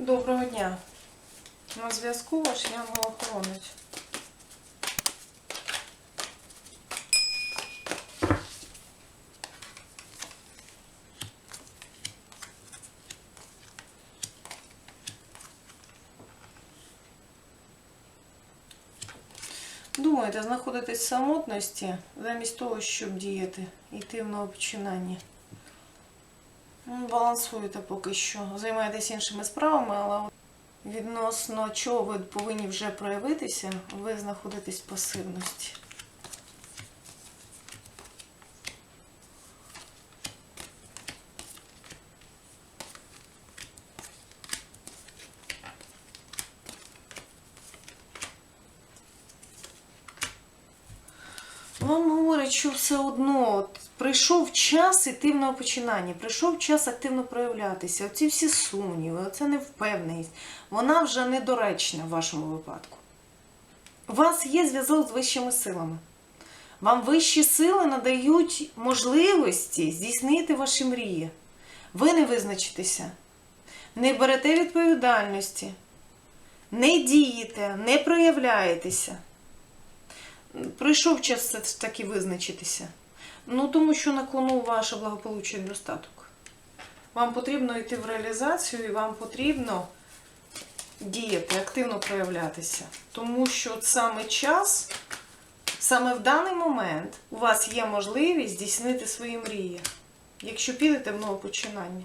Доброго дня. На зв'язку ваш янгол-охоронець. Думаєте, знаходитесь в самотності замість того, щоб діяти, йти в новопочинання. Балансуєте поки що. Займаєтесь іншими справами, але відносно чого ви повинні вже проявитися, ви знаходитесь в пасивності. Вам говорять, що все одно прийшов час іти в новопочинання, прийшов час активно проявлятися. Оці всі сумніви, оця невпевненість, вона вже недоречна в вашому випадку. У вас є зв'язок з вищими силами. Вам вищі сили надають можливості здійснити ваші мрії. Ви не визначитеся, не берете відповідальності, не дієте, не проявляєтеся. Прийшов час все ж таки визначитися. Ну, тому що на кону ваше благополуччя і достаток. Вам потрібно йти в реалізацію і вам потрібно діяти, активно проявлятися. Тому що саме час, саме в даний момент у вас є можливість здійснити свої мрії, якщо підете в нове починання.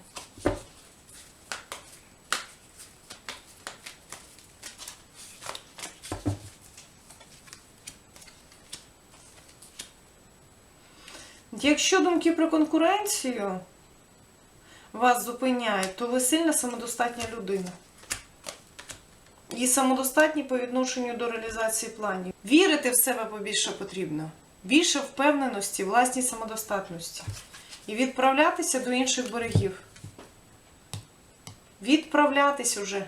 Якщо думки про конкуренцію вас зупиняють, то ви сильна самодостатня людина. І самодостатні по відношенню до реалізації планів. Вірити в себе побільше потрібно. Більше впевненості, власній самодостатності. І відправлятися до інших берегів. Відправлятись уже.